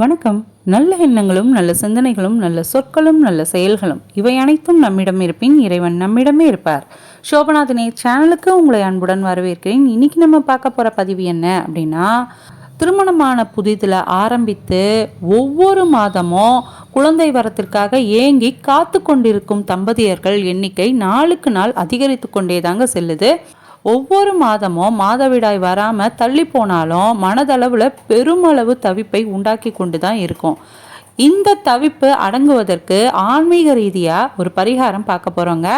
வணக்கம். நல்ல எண்ணங்களும் நல்ல சிந்தனைகளும் நல்ல சொற்களும் நல்ல செயல்களும் இவை அனைத்தும் நம்மிடம் இருப்பின் இறைவன் நம்மிடமே இருப்பார். சோபநாதனே சேனலுக்கு உங்களை அன்புடன் வரவேற்கிறேன். இன்னைக்கு நம்ம பார்க்க போகிற பதிவு என்ன அப்படின்னா திருமணமான புதிதில் ஆரம்பித்து ஒவ்வொரு மாதமும் குழந்தை வரத்திற்காக ஏங்கி காத்து கொண்டிருக்கும் தம்பதியர்கள் எண்ணிக்கை நாளுக்கு நாள் அதிகரித்து கொண்டே தாங்க செல்லுது. ஒவ்வொரு மாதமும் மாதவிடாய் வராமல் தள்ளி போனாலும் மனதளவில் பெருமளவு தவிப்பை உண்டாக்கி கொண்டு தான் இருக்கும். இந்த தவிப்பு அடங்குவதற்கு ஆன்மீக ரீதியாக ஒரு பரிகாரம் பார்க்க போகிறோங்க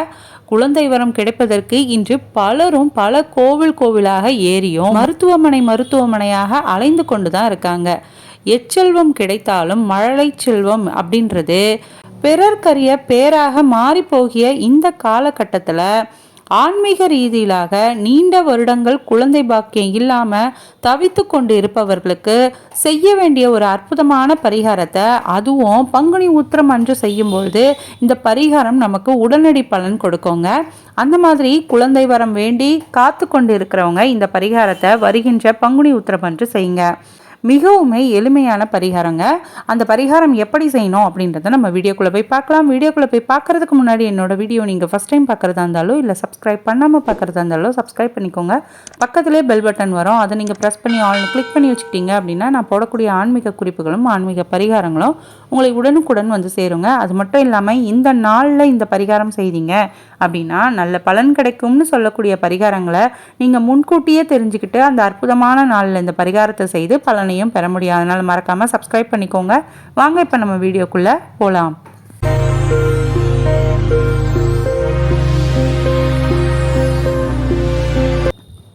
குழந்தை வரம் கிடைப்பதற்கு இன்று பலரும் பல கோவில் கோவிலாக ஏறியும் மருத்துவமனை மருத்துவமனையாக அலைந்து கொண்டு தான் இருக்காங்க. எச்செல்வம் கிடைத்தாலும் மழலை செல்வம் அப்படின்றது பிறர்க்கரிய பேராக மாறிப்போகிய இந்த காலகட்டத்தில் ஆன்மீக ரீதியிலாக நீண்ட வருடங்கள் குழந்தை பாக்கியம் இல்லாமல் தவித்து கொண்டு இருப்பவர்களுக்கு செய்ய வேண்டிய ஒரு அற்புதமான பரிகாரத்தை அதுவும் பங்குனி உத்திரம் அன்று செய்யும்பொழுது இந்த பரிகாரம் நமக்கு உடனடி பலன் கொடுக்குங்க. அந்த மாதிரி குழந்தை வரம் வேண்டி காத்து கொண்டு இருக்கிறவங்க இந்த பரிகாரத்தை வருகின்ற பங்குனி உத்திரம் அன்று செய்யுங்க. மிகவுமே எளிமையான பரிகாரங்க. அந்த பரிகாரம் எப்படி செய்யணும் அப்படின்றத நம்ம வீடியோக்குள்ளே போய் பார்க்கலாம். வீடியோக்குள்ளே போய் பார்க்குறதுக்கு முன்னாடி என்னோட வீடியோ நீங்கள் ஃபஸ்ட் டைம் பார்க்குறதா இருந்தாலும் இல்லை சப்ஸ்கிரைப் பண்ணாமல் பார்க்குறதா இருந்தாலும் சப்ஸ்கிரைப் பண்ணிக்கோங்க. பக்கத்துலேயே பெல் பட்டன் வரும். அதை நீங்கள் ப்ரெஸ் பண்ணி ஆல் கிளிக் பண்ணி வச்சுக்கிட்டீங்க அப்படின்னா நான் போடக்கூடிய ஆன்மீக குறிப்புகளும் ஆன்மீக பரிகாரங்களும் உங்களை உடனுக்குடன் வந்து சேருங்க. அது மட்டும் இல்லாமல் இந்த நாளில் இந்த பரிகாரம் செய்தீங்க அப்படின்னா நல்ல பலன் கிடைக்கும்னு சொல்லக்கூடிய பரிகாரங்களை நீங்கள் முன்கூட்டியே தெரிஞ்சுக்கிட்டு அந்த அற்புதமான நாளில் இந்த பரிகாரத்தை செய்து பலனை பலனையும் பெற முடியும் அதனால் மறக்காமல் சப்ஸ்கிரைப் பண்ணிக்கோங்க. வாங்க இப்போ நம்ம வீடியோக்குள்ளே போகலாம்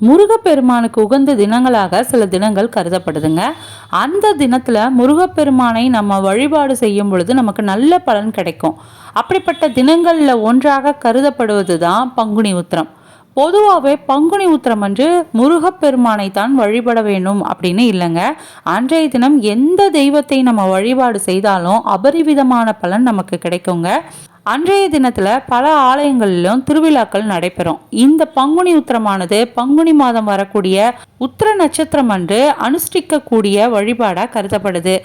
முருகப்பெருமானுக்கு உகந்த தினங்களாக சில தினங்கள் கருதப்படுதுங்க. அந்த தினத்தில் முருகப்பெருமானை நம்ம வழிபாடு செய்யும் பொழுது நமக்கு நல்ல பலன் கிடைக்கும். அப்படிப்பட்ட தினங்களில் ஒன்றாக கருதப்படுவது தான் பங்குனி உத்திரம். பொதுவாகவே பங்குனி உத்திரம் அன்று முருகப்பெருமானை தான் வழிபட வேண்டும் அப்படின்னு இல்லைங்க. அன்றைய தினம் எந்த தெய்வத்தை நம்ம வழிபாடு செய்தாலும் அபரிவிதமான பலன் நமக்கு கிடைக்குங்க. அன்றைய தினத்தில் பல ஆலயங்களிலும் திருவிழாக்கள் நடைபெறும். இந்த பங்குனி உத்திரமானது பங்குனி மாதம் வரக்கூடிய உத்திர நட்சத்திரம் அன்று அனுஷ்டிக்கக்கூடிய வழிபாடாக கருதப்படுது.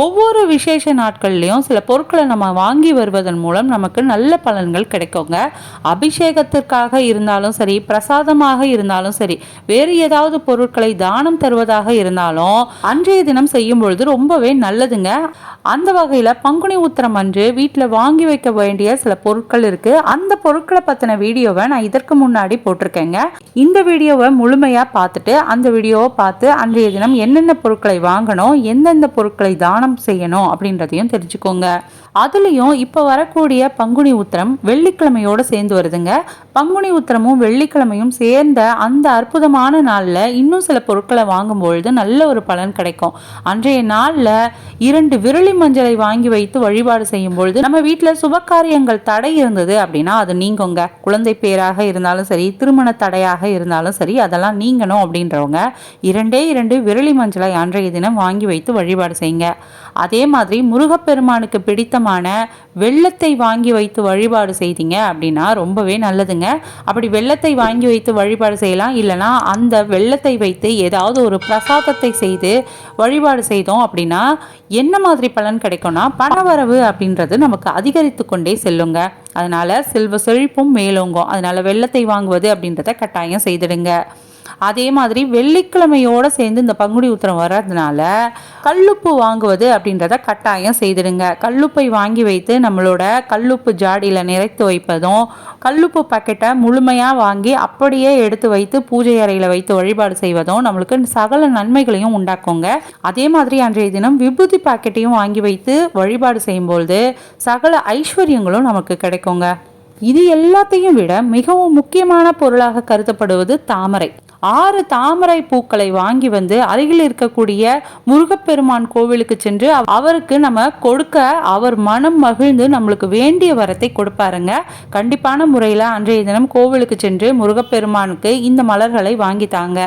ஒவ்வொரு விசேஷ நாட்கள்லேயும் சில பொருட்களை நம்ம வாங்கி வருவதன் மூலம் நமக்கு நல்ல பலன்கள் கிடைக்குங்க. அபிஷேகத்திற்காக இருந்தாலும் சரி பிரசாதமாக இருந்தாலும் சரி வேறு ஏதாவது பொருட்களை தானம் தருவதாக இருந்தாலும் அன்றைய தினம் செய்யும் பொழுது ரொம்பவே நல்லதுங்க. அந்த வகையில் பங்குனி உத்திரம் அன்று வீட்டில் வாங்கி வைக்க வேண்டிய சில பொருட்கள் இருக்குது அந்த பொருட்களை பற்றின வீடியோவை நான் இதற்கு முன்னாடி போட்டிருக்கேங்க. இந்த வீடியோவை முழுமையாக பார்த்துட்டு அந்த வீடியோவை பார்த்து அன்றைய தினம் என்னென்ன பொருட்களை வாங்கணும் எந்தெந்த பொருட்களை தானம் தானம் செய்யணும் அப்படின்றதையும் தெரிஞ்சுக்கோங்க. அதுலேயும் இப்போ வரக்கூடிய பங்குனி உத்திரம் வெள்ளிக்கிழமையோடு சேர்ந்து வருதுங்க. பங்குனி உத்திரமும் வெள்ளிக்கிழமையும் சேர்ந்த அந்த அற்புதமான நாளில் இன்னும் சில பொருட்களை வாங்கும்பொழுது நல்ல ஒரு பலன் கிடைக்கும். அன்றைய நாளில் இரண்டு விரலி மஞ்சளை வாங்கி வைத்து வழிபாடு செய்யும் பொழுது நம்ம வீட்டில் சுபகாரியங்கள் தடை இருந்தது அப்படின்னா அது நீங்குங்க. குழந்தை பேராக இருந்தாலும் சரி திருமண தடையாக இருந்தாலும் சரி அதெல்லாம் நீங்கணும் அப்படின்றவங்க இரண்டே இரண்டு விரலி மஞ்சளை அன்றைய தினம் வாங்கி வைத்து வழிபாடு செய்யுங்க. அதே மாதிரி முருகப்பெருமானுக்கு பிடித்தமான வெள்ளத்தை வாங்கி வைத்து வழிபாடு செய்தீங்க அப்படின்னா ரொம்பவே நல்லதுங்க. அப்படி வெள்ளத்தை வாங்கி வைத்து வழிபாடு செய்யலாம். இல்லைனா அந்த வெள்ளத்தை வைத்து ஏதாவது ஒரு பிரசாதத்தை செய்து வழிபாடு செய்தோம் அப்படின்னா என்ன மாதிரி பலன் கிடைக்கும்னா பணவரவு அப்படின்றது நமக்கு அதிகரித்து கொண்டே செல்லுங்க. அதனால செல்வ செழிப்பும் மேலோங்கும். அதனால வெள்ளத்தை வாங்குவது அப்படின்றத கட்டாயம் செய்திடுங்க. அதே மாதிரி வெள்ளிக்கிழமையோடு சேர்ந்து இந்த பங்குடி உத்திரம் வர்றதுனால கல்லுப்பு வாங்குவது அப்படின்றத கட்டாயம் செய்திடுங்க. கல்லுப்பை வாங்கி வைத்து நம்மளோட கல்லுப்பு ஜாடியில் நிறைத்து வைப்பதும் கல்லுப்பு பாக்கெட்டை முழுமையாக வாங்கி அப்படியே எடுத்து வைத்து பூஜை அறையில் வைத்து வழிபாடு செய்வதும் நம்மளுக்கு சகல நன்மைகளையும் உண்டாக்குங்க. அதே மாதிரி அன்றைய தினம் விபூதி பாக்கெட்டையும் வாங்கி வைத்து வழிபாடு செய்யும்பொழுது சகல ஐஸ்வர்யங்களும் நமக்கு கிடைக்குங்க. இது எல்லாத்தையும் விட மிகவும் முக்கியமான பொருளாக கருதப்படுவது தாமரை. ஆறு தாமரை பூக்களை வாங்கி வந்து அருகில் இருக்கக்கூடிய முருகப்பெருமான் கோவிலுக்கு சென்று அவருக்கு நம்ம கொடுக்க அவர் மனம் மகிழ்ந்து நம்மளுக்கு வேண்டிய வரத்தை கொடுப்பாருங்க. கண்டிப்பான முறையில் அன்றைய தினம் கோவிலுக்கு சென்று முருகப்பெருமானுக்கு இந்த மலர்களை வாங்கி தாங்க.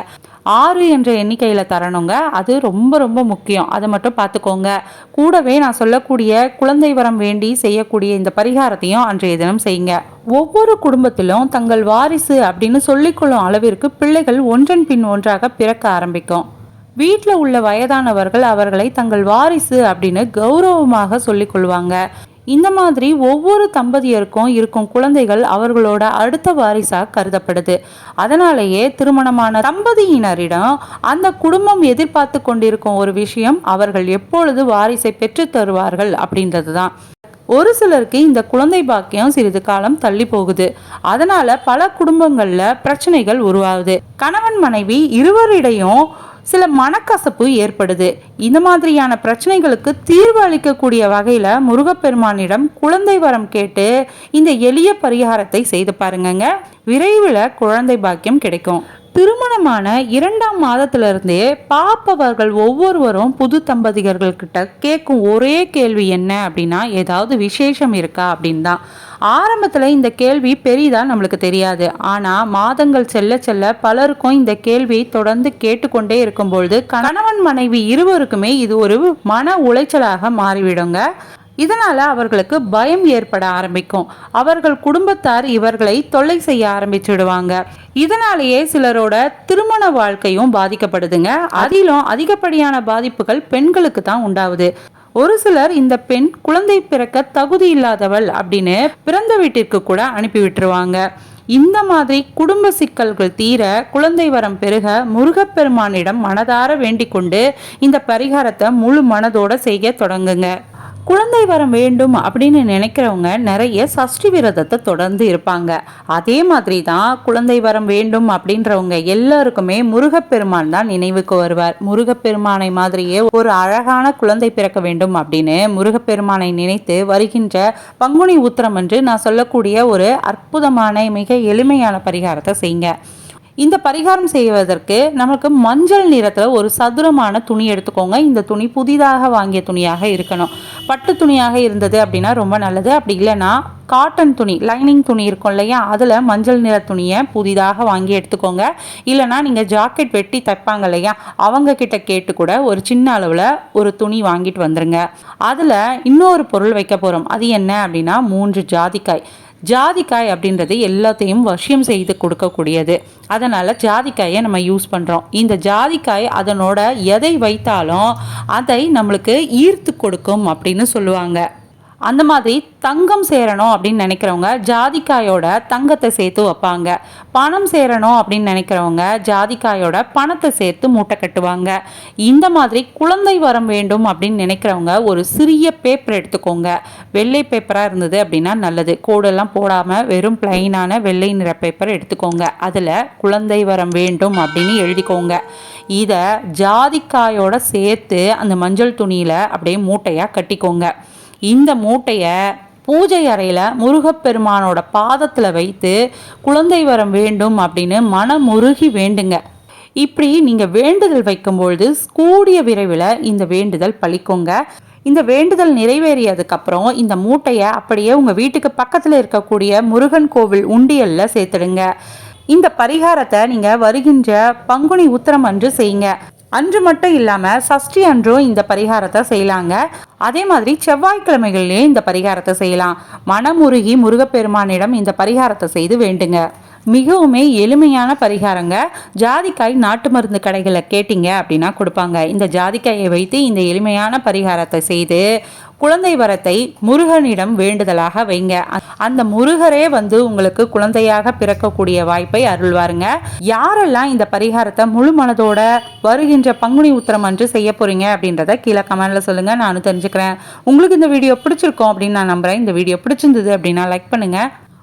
ஆறு என்ற எண்ணிக்கையில் தரணுங்க. அது ரொம்ப ரொம்ப முக்கியம். அதை மட்டும் பார்த்துக்கோங்க. கூடவே நான் சொல்லக்கூடிய குழந்தை வரம் வேண்டி செய்யக்கூடிய இந்த பரிகாரத்தையும் அன்றைய தினம் செய்யுங்க. ஒவ்வொரு குடும்பத்திலும் தங்கள் வாரிசு அப்படின்னு சொல்லிக்கொள்ளும் அளவிற்கு பிள்ளைகள் ஒன்றன் பின் ஒன்றாக பிறக்க ஆரம்பிக்கும். வீட்டில் உள்ள வயதானவர்கள் அவர்களை தங்கள் வாரிசு அப்படின்னு கௌரவமாக சொல்லிக் கொள்வாங்க இந்த மாதிரி ஒவ்வொரு தம்பதியருக்கும் இருக்கும் குழந்தைகள் அவர்களோட அடுத்த வாரிசாக கருதப்படுது. அதனாலேயே திருமணமான தம்பதியினரிடம் அந்த குடும்பம் எதிர்பார்த்து கொண்டிருக்கும் ஒரு விஷயம் அவர்கள் எப்பொழுது வாரிசை பெற்று தருவார்கள் அப்படின்றது தான் ஒரு சிலருக்கு இந்த குழந்தை பாக்கியம் சிறிது காலம் தள்ளி போகுது. அதனால பல குடும்பங்கள்ல பிரச்சனைகள் உருவாகுது. கணவன் மனைவி இருவரிடையும் சில மனக்கசப்பு ஏற்படுது. இந்த மாதிரியான பிரச்சனைகளுக்கு தீர்வு அளிக்கக்கூடிய வகையில் முருகப்பெருமானிடம் குழந்தை வரம் கேட்டு இந்த எளிய பரிகாரத்தை செய்து பாருங்கங்க. விரைவில் குழந்தை பாக்கியம் கிடைக்கும். திருமணமான இரண்டாம் மாதத்திலிருந்தே பார்ப்பவர்கள் ஒவ்வொருவரும் புது தம்பதிகர்கள் கிட்ட கேட்கும் ஒரே கேள்வி என்ன அப்படின்னா ஏதாவது விசேஷம் இருக்கா அப்படின்னு தான் ஆரம்பத்தில் இந்த கேள்வி பெரிதா நம்மளுக்கு தெரியாது. ஆனால் மாதங்கள் செல்ல செல்ல பலருக்கும் இந்த கேள்வியை தொடர்ந்து கேட்டுக்கொண்டே இருக்கும்பொழுது கணவன் மனைவி இருவருக்குமே இது ஒரு மன உளைச்சலாக மாறிவிடுங்க. இதனால் அவர்களுக்கு பயம் ஏற்பட ஆரம்பிக்கும். அவர்கள் குடும்பத்தார் இவர்களை தொல்லை செய்ய ஆரம்பிச்சுடுவாங்க. இதனாலேயே சிலரோட திருமண வாழ்க்கையும் பாதிக்கப்படுதுங்க. அதிலும் அதிகப்படியான பாதிப்புகள் பெண்களுக்கு தான் உண்டாகுது ஒரு சிலர் இந்த பெண் குழந்தை பிறக்க தகுதி இல்லாதவள் அப்படின்னு பிறந்த வீட்டிற்கு கூட அனுப்பி விட்டுருவாங்க. இந்த மாதிரி குடும்ப சிக்கல்கள் தீர குழந்தை வரம் பெருக முருகப்பெருமானிடம் மனதார வேண்டிக் கொண்டு இந்த பரிகாரத்தை முழு மனதோட செய்ய தொடங்குங்க. குழந்தை வரம் வேண்டும் அப்படின்னு நினைக்கிறவங்க நிறைய சஷ்டி விரதத்தை தொடர்ந்து இருப்பாங்க. அதே மாதிரி தான் குழந்தை வரம் வேண்டும் அப்படின்றவங்க எல்லாருக்குமே முருகப்பெருமான் தான் நினைவுக்கு வருவார். முருகப்பெருமானை மாதிரியே ஒரு அழகான குழந்தை பிறக்க வேண்டும் அப்படின்னு முருகப்பெருமானை நினைத்து வருகின்ற பங்குனி உத்திரம் என்று நான் சொல்லக்கூடிய ஒரு அற்புதமான மிக எளிமையான பரிகாரத்தை செய்யுங்க. இந்த பரிகாரம் செய்வதற்கு நமக்கு மஞ்சள் நிறத்தில் ஒரு சதுரமான துணி எடுத்துக்கோங்க. இந்த துணி புதிதாக வாங்கிய துணியாக இருக்கணும். பட்டு துணியாக இருந்தது அப்படின்னா ரொம்ப நல்லது. அப்படி இல்லைன்னா காட்டன் துணி லைனிங் துணி இருக்கும் இல்லையா? அதில் மஞ்சள் நிற துணியை புதிதாக வாங்கி எடுத்துக்கோங்க. இல்லைனா நீங்கள் ஜாக்கெட் வெட்டி தைப்பாங்க இல்லையா? அவங்க கிட்ட கேட்டு கூட ஒரு சின்ன அளவில் ஒரு துணி வாங்கிட்டு வந்துருங்க. அதில் இன்னொரு பொருள் வைக்க போகிறோம் அது என்ன அப்படின்னா மூன்று ஜாதிக்காய். ஜாதிக்காய் அப்படின்றது எல்லாத்தையும் வசியம் செய்து கொடுக்கக்கூடியது. அதனால் ஜாதிக்காயை நம்ம யூஸ் பண்ணுறோம் இந்த ஜாதிக்காய் அதனோட எதை வைத்தாலும் அதை நம்மளுக்கு ஈர்த்து கொடுக்கும் அப்படின்னு சொல்லுவாங்க. அந்த மாதிரி தங்கம் சேரணும் அப்படின்னு நினைக்கிறவங்க ஜாதிக்காயோட தங்கத்தை சேர்த்து வைப்பாங்க. பணம் சேரணும் அப்படின்னு நினைக்கிறவங்க ஜாதிக்காயோட பணத்தை சேர்த்து மூட்டை கட்டுவாங்க. இந்த மாதிரி குழந்தை வரம் வேண்டும் அப்படின்னு நினைக்கிறவங்க ஒரு சிறிய பேப்பர் எடுத்துக்கோங்க. வெள்ளை பேப்பராக இருந்தது அப்படின்னா நல்லது. கோடெல்லாம் போடாமல் வெறும் பிளைனான வெள்ளை நிற பேப்பர் எடுத்துக்கோங்க. அதில் குழந்தை வரம் வேண்டும் அப்படின்னு எழுதிக்கோங்க. இதை ஜாதிக்காயோட சேர்த்து அந்த மஞ்சள் துணியில் அப்படியே மூட்டையாக கட்டிக்கோங்க. இந்த மூட்டையை பூஜை அறையில் முருகப்பெருமானோட பாதத்தில் வைத்து குழந்தை வரம் வேண்டும் அப்படின்னு மனமுருகி வேண்டுங்க. இப்படி நீங்கள் வேண்டுதல் வைக்கும்பொழுது கூடிய விரைவில் இந்த வேண்டுதல் பழிக்குங்க. இந்த வேண்டுதல் நிறைவேறியதுக்கப்புறம் இந்த மூட்டையை அப்படியே உங்கள் வீட்டுக்கு பக்கத்தில் இருக்கக்கூடிய முருகன் கோவில் உண்டியலில் சேர்த்துடுங்க. இந்த பரிகாரத்தை நீங்கள் வருகின்ற பங்குனி உத்திரம் அன்று செய்யுங்க. அன்று மட்டும் இல்லாமல் சஷ்டி அன்றும் இந்த பரிகாரத்தை செய்யலாங்க. அதே மாதிரி செவ்வாய்க்கிழமைகள்லேயும் இந்த பரிகாரத்தை செய்யலாம். மனமுருகி முருகப்பெருமானிடம் இந்த பரிகாரத்தை செய்து வேண்டுங்க. மிகவுமே எளிமையான பரிகாரங்க. ஜாதிக்காய் நாட்டு மருந்து கடைகளில் கேட்டிங்க அப்படின்னா கொடுப்பாங்க. இந்த ஜாதிக்காயை வைத்து இந்த எளிமையான பரிகாரத்தை செய்து குழந்தை வரத்தை முருகனிடம் வேண்டுதலாக வைங்க. அந்த முருகரே வந்து உங்களுக்கு குழந்தையாக பிறக்கக்கூடிய வாய்ப்பை அருள்வாருங்க. யாரெல்லாம் இந்த பரிகாரத்தை முழு மனதோட வருகின்ற பங்குனி உத்திரம் அன்று செய்ய போறீங்க அப்படின்றத கீழே கமெண்ட்ல சொல்லுங்க. நானும் தெரிஞ்சுக்கிறேன். உங்களுக்கு இந்த வீடியோ பிடிச்சிருக்கோம் அப்படின்னு நான் நம்புறேன். இந்த வீடியோ பிடிச்சிருந்தது அப்படின்னா லைக் பண்ணுங்க.